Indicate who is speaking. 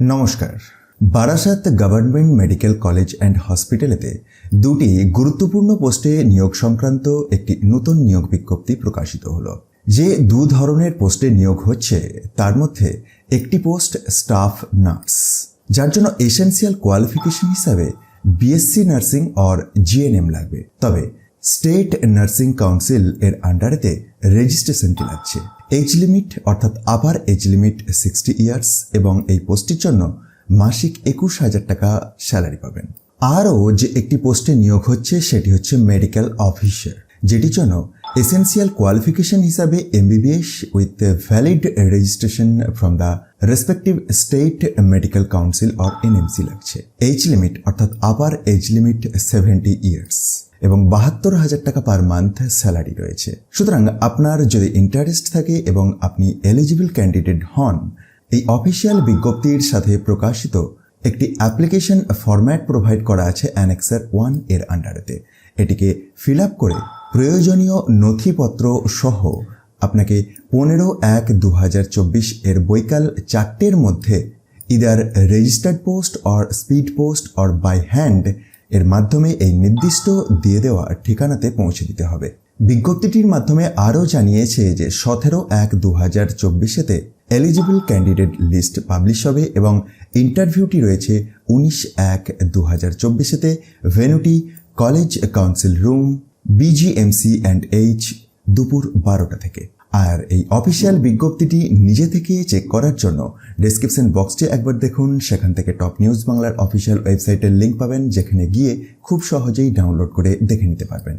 Speaker 1: নমস্কার। Barasat government medical college and হসপিটালেতে দুটি গুরুত্বপূর্ণ পোস্টে নিয়োগ সংক্রান্ত একটি নতুন নিয়োগ বিজ্ঞপ্তি প্রকাশিত হলো। যে দু ধরনের পোস্টে নিয়োগ হচ্ছে, তার মধ্যে একটি পোস্ট স্টাফ নার্স, যার জন্য এসেন্সিয়াল কোয়ালিফিকেশন হিসাবে বিএসসি নার্সিং অর জিএনএম লাগবে। তবে স্টেট নার্সিং কাউন্সিল এর আন্ডারেতে রেজিস্ট্রেশনটি লাগছে। এজ লিমিট অর্থাৎ upper age limit sixty years এবং এই পোস্টটির জন্য মাসিক একুশ হাজার টাকা স্যালারি পাবেন। আরও যে একটি পোস্টে নিয়োগ হচ্ছে, সেটি হচ্ছে মেডিকেল অফিসার যেটির জন্য এসেন্সিয়াল কোয়ালিফিকেশন হিসাবে MBBS with valid registration from the respective state medical council or NMC লাগছে। এজ লিমিট অর্থাৎ upper age limit seventy years এবং বাহাত্তর হাজার টাকা পার মান্থ স্যালারি রয়েছে। সুতরাং আপনার যদি ইন্টারেস্ট থাকে এবং আপনি এলিজিবল ক্যান্ডিডেট হন, এই অফিসিয়াল বিজ্ঞপ্তির সাথে প্রকাশিত একটি অ্যাপ্লিকেশন ফরম্যাট প্রোভাইড করা আছে অ্যানেক্সার ওয়ানের আন্ডারেতে এটিকে ফিল আপ করে প্রয়োজনীয় নথিপত্র সহ আপনাকে পনেরো এক দু এর বৈকাল চারটের মধ্যে either registered post or speed post or by hand এর মাধ্যমে এই নির্দিষ্ট দিয়ে দেওয়া ঠিকানাতে পৌঁছে দিতে হবে। বিজ্ঞপ্তিটির মাধ্যমে আরও জানিয়েছে যে সতেরো এক দু হাজার চব্বিশেতে এলিজিবল ক্যান্ডিডেট লিস্ট পাবলিশ হবে এবং ইন্টারভিউটি রয়েছে উনিশ এক দু হাজার চব্বিশেতে vanity college council room BGMC and H দুপুর বারোটা থেকে। আর এই অফিসিয়াল বিজ্ঞপ্তিটি নিজে থেকে চেক করার জন্য ডেসক্রিপশন বক্সটি একবার দেখুন। সেখান থেকে টপ নিউজ বাংলার অফিসিয়াল ওয়েবসাইটের লিঙ্ক পাবেন, যেখানে গিয়ে খুব সহজেই ডাউনলোড করে দেখে নিতে পারবেন।